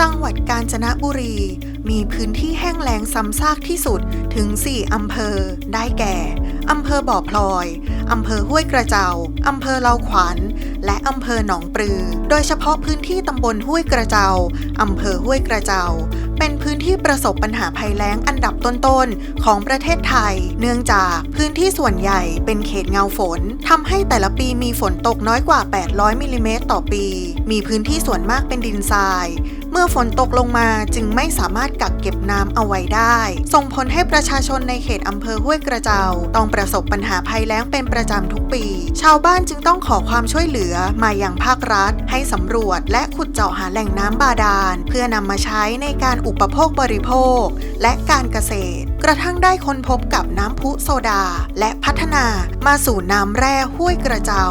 จังหวัดกาญจนบุรี มีพื้นที่แห้งแล้งซ้ำซากที่สุดถึง 4 อำเภอ ได้แก่ อำเภอบ่อพลอย อำเภอห้วยกระเจ้าอำเภอเลาขวัญ และอำเภอหนองปลือ โดยเฉพาะพื้นที่ตำบลห้วยกระเจ้าอำเภอห้วยกระเจ้าเป็นพื้นที่ประสบปัญหาภัยแล้งอันดับต้นๆ ของประเทศไทย เนื่องจากพื้นที่ส่วนใหญ่เป็นเขตเงาฝน ทำให้แต่ละปีมีฝนตกน้อยกว่า 800มิลลิเมตรต่อปี มีพื้นที่ส่วนมากเป็นดินทราย เมื่อฝนตกลงมาจึงไม่สามารถกักเก็บน้ำเอาไว้ได้ ส่งผลให้ประชาชนในเขตอำเภอห้วยกระเจ้าต้องประสบปัญหาภัยแล้งเป็นประจำทุกปี ชาวบ้านจึงต้องขอความช่วยเหลือมาอย่างภาครัฐ ให้สำรวจและขุดเจาะหาแหล่งน้ำบาดาล เพื่อนำมาใช้ในการอุปโภคบริโภค และการเกษตร กระทั่งได้ค้นพบกับน้ำพุโซดา และพัฒนามาสู่น้ำแร่ห้วยกระเจ้า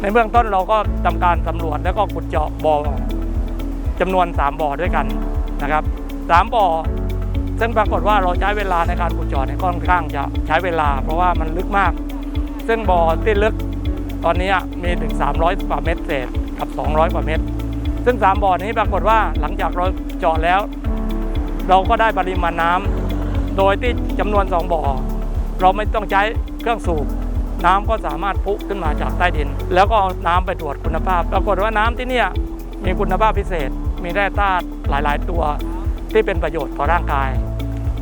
ในเบื้องต้นเราก็ทำการสำรวจแล้วก็ขุดเจาะบ่อ จำนวน 3 บ่อด้วยกันนะครับสามบ่อซึ่งปรากฏว่าเราใช้เวลาในการขุดเจาะเนี่ยค่อนข้างจะใช้เวลา เพราะว่ามันลึกมาก ซึ่งบ่อที่ลึกตอนนี้มีถึง 300กว่าเมตรเศษกับ 200 กว่าเมตร ซึ่ง 3 บ่อนี้ปรากฏว่าหลังจากเราเจาะแล้ว เราก็ได้ปริมาณน้ำโดยที่จำนวน 2 บ่อ เราไม่ต้องใช้เครื่องสูบ น้ำก็สามารถพุขึ้นมาจากใต้ดิน แล้วก็เอาน้ำไปตรวจคุณภาพ ปรากฏว่าน้ำที่นี่มีคุณภาพพิเศษ มีแร่ธาตุหลาย ๆ ตัวที่เป็นประโยชน์ต่อร่างกาย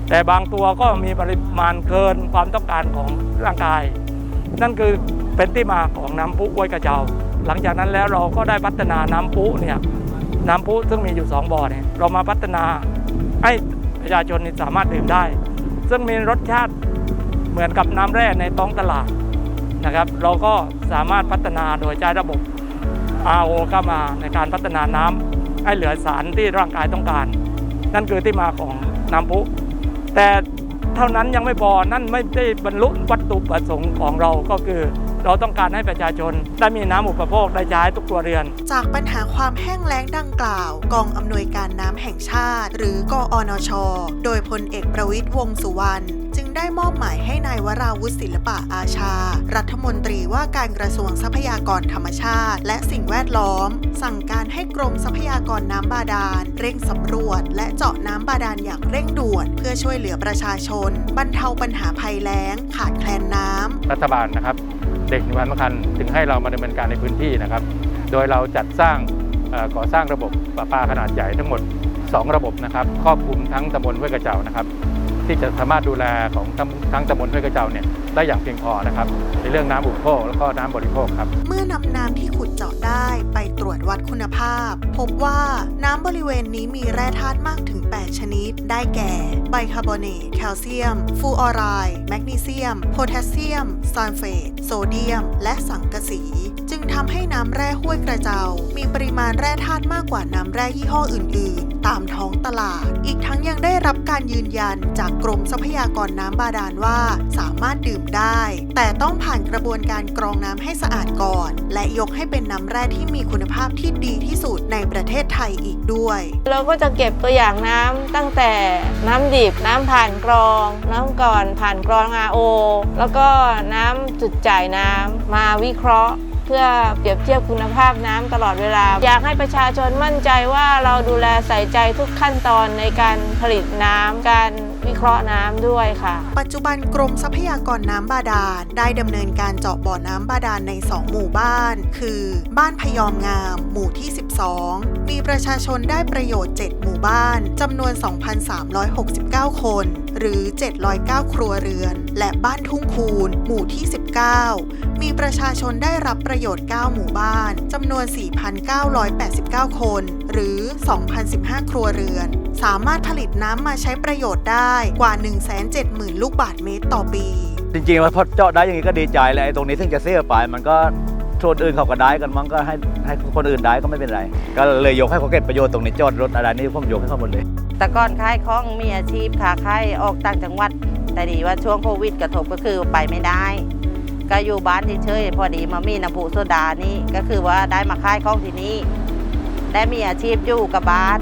แต่บางตัวก็มีปริมาณเกินความต้องการของร่างกาย นั่นคือเป็นที่มาของน้ำพุห้วยกระเจ้าหลังจากนั้นแล้วเราก็ได้พัฒนาน้ำพุเนี่ยน้ำพุซึ่งมีอยู่ 2 บ่อเนี่ยเรามาพัฒนาให้ประชาชนนสามารถดื่มได้ ซึ่งมีรสชาติเหมือนกับน้ำแร่ในท้องตลาดนะครับ เราก็สามารถพัฒนาโดยใช้ระบบ RO เข้ามาในการพัฒนาน้ำ ให้เหลือสารที่ร่างกายต้องการ นั่นคือที่มาของน้ำพุ แต่เท่านั้นยังไม่พอนั่นไม่ได้บรรลุวัตถุประสงค์ของเราก็คือเราต้องการให้ประชาชน ได้มีน้ำอุปโภคได้ใช้ทุกครัวเรือน จากปัญหาความแห้งแล้งดังกล่าว กองอำนวยการน้ำแห่งชาติ หรือกอนช โดยพลเอกประวิตยวงสุวรรณ ได้มอบหมายให้นายวราวุฒิศิลปะอาชา รัฐมนตรีว่าการกระทรวงทรัพยากรธรรมชาติ และสิ่งแวดล้อม สั่งการให้กรมทรัพยากรน้ำบาดาล เร่งสำรวจ และเจาะน้ำบาดาลอย่างเร่งด่วน เพื่อช่วยเหลือประชาชน บรรเทาปัญหาภัยแล้ง ขาดแคลนน้ำรัฐบาลนะครับ เด็กมีความสำคัญจึงให้เรามาดำเนินการในพื้นที่นะครับ โดยเราจัดสร้างก่อสร้างระบบประปาขนาดใหญ่ทั้งหมด 2 ระบบนะครับครอบคลุมทั้งตำบลห้วยกระเจ้านะครับ ที่จะสามารถดูแลของทั้งตำบลห้วยกระเจ้าเนี่ยได้อย่างเพียงพอนะครับ ในเรื่องน้ำอุปโภคแล้วก็น้ำบริโภคครับ เมื่อนำน้ำที่ขุดเจาะได้ไปตรวจวัดคุณภาพ พบว่าน้ำบริเวณนี้มีแร่ธาตุมากถึง 8 ชนิด ได้แก่ ไบคาร์บอเนต แคลเซียม ฟูออไรด์แมกนีเซียม โพแทสเซียม ซัลเฟต โซเดียม และสังกะสี จึงทำให้น้ำแร่ห้วยกระเจ้ามีปริมาณแร่ธาตุมากกว่าน้ำแร่ยี่ห้ออื่น ๆ ตามท้องตลาด อีกทั้งยังได้รับการยืนยันจากกรมทรัพยากรน้ำบาดาลว่า สามารถดื่มได้ แต่ต้องผ่านกระบวนการกรองน้ำให้สะอาดก่อน และยกให้เป็นน้ำแร่ที่มีคุณภาพที่ดีที่สุดในประเทศไทยอีกด้วย เราก็จะเก็บตัวอย่างน้ำตั้งแต่น้ำดิบน้ำผ่านกรอง น้ำก่อนผ่านกรอง RO แล้วก็น้ำจุดจ่ายน้ำมาวิเคราะห์เพื่อเปรียบเทียบคุณภาพน้ำตลอดเวลา อยากให้ประชาชนมั่นใจว่าเราดูแลใส่ใจทุกขั้นตอนในการผลิตน้ำการ วิเคราะห์น้ำด้วยค่ะ ปัจจุบันกรมทรัพยากรน้ำบาดาลได้ดำเนินการเจาะบ่อน้ำบาดาลใน 2 หมู่บ้าน คือ บ้านพยอมงาม หมู่ที่ 12 มีประชาชนได้ประโยชน์ 7 หมู่บ้านจำนวน 2,369 คน หรือ 709 ครัวเรือน และบ้านทุ่งคูน หมู่ที่ 19 มีประชาชนได้รับประโยชน์ 9 หมู่บ้านจำนวน 4,989 คน หรือ 2,015 ครัวเรือน สามารถผลิตน้ำมาใช้ประโยชน์ได้กว่า 170,000 ลูกบาทเมตรต่อปี จริงๆมันพอเจาะได้อย่างนี้ก็ดีใจเลยไอ้ตรงนี้ถึงจะเสียไปมันก็ชนอื่นเขาก็ได้กันมั้งก็ให้ให้คนอื่นได้ก็ไม่เป็นไร ก็เลยยกให้เขาเก็บประโยชน์ตรงนี้จอดรถอะไรนี่ผมยกให้เขาหมดเลยแต่ก่อนขายของมีอาชีพค้าขายออกต่างจังหวัด แต่ดีว่าช่วงโควิดกระทบก็คือไปไม่ได้ ก็อยู่บ้านเฉยๆพอดีมามีน้ำพุโซดานี่ก็คือว่าได้มาขายของที่นี่ได้มีอาชีพอยู่กับบ้าน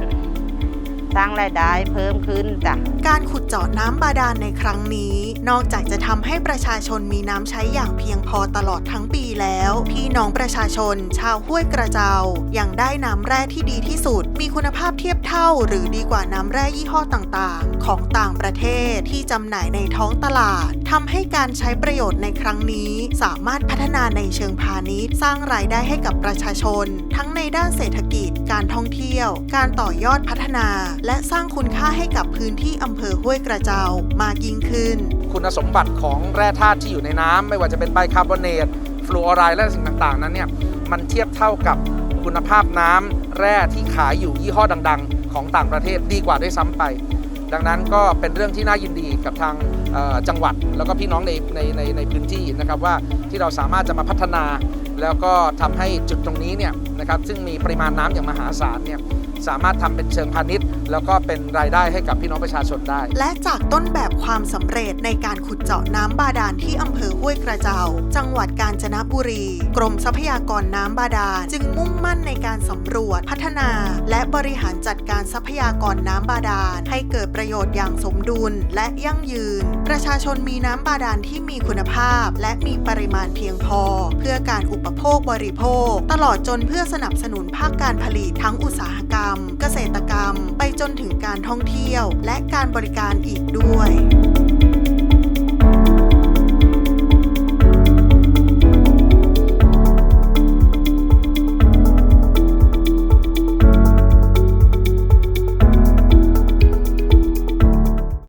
สร้างรายได้เพิ่มขึ้นจ้ะการขุดเจาะน้ำบาดาลในครั้งนี้ นอกจากจะทำให้ประชาชนมีน้ำใช้อย่างเพียงพอตลอดทั้งปีแล้ว พี่น้องประชาชน ชาวห้วยกระเจ้ายังได้น้ำแร่ที่ดีที่สุด มีคุณภาพเทียบเท่า หรือดีกว่าน้ำแร่ยี่ห้อต่างๆ ของต่างประเทศที่จำหน่ายในท้องตลาดทำให้การใช้ประโยชน์ในครั้งนี้ สามารถพัฒนาในเชิงพาณิชย์ สร้างรายได้ให้กับประชาชน ทั้งในด้านเศรษฐกิจ การท่องเที่ยว การต่อยอดพัฒนาและสร้างคุณค่าให้กับพื้นที่อำเภอห้วยกระเจ้ามากยิ่งขึ้น คุณสมบัติของแร่ธาตุที่อยู่ในน้ำไม่ว่าจะเป็นไบคาร์บอเนตฟลูออไรด์และสิ่งต่างๆ นั้นเนี่ยมันเทียบเท่ากับคุณภาพน้ำแร่ที่ขายอยู่ยี่ห้อดัง ๆ ของต่างประเทศดีกว่าด้วยซ้ำไป ดังนั้นก็เป็นเรื่องที่น่ายินดีกับทางเอ่อจังหวัดแล้วก็พี่น้องในในในในพื้นที่นะครับว่าที่เราสามารถจะมาพัฒนา แล้วก็ทำให้จุดตรงนี้เนี่ยนะครับซึ่งมีปริมาณน้ำอย่างมหาศาลเนี่ย สามารถทำเป็นเชิงพาณิชย์ แล้วก็เป็นรายได้ให้กับพี่น้องประชาชนได้ และจากต้นแบบความสำเร็จในการขุดเจาะน้ำบาดาลที่อำเภอห้วยกระเจ้าจังหวัดกาญจนบุรี กรมทรัพยากรน้ำบาดาลจึงมุ่งมั่นในการสำรวจพัฒนา และบริหารจัดการทรัพยากรน้ำบาดาล ให้เกิดประโยชน์อย่างสมดุลและยั่งยืน ประชาชนมีน้ำบาดาลที่มีคุณภาพ และมีปริมาณเพียงพอ เพื่อการอุปโภคบริโภค ตลอดจนเพื่อสนับสนุนภาคการผลิตทั้งอุตสาหกรรมรรม เกษตรกรรม ไปจนถึงการท่องเที่ยว และการบริการอีกด้วย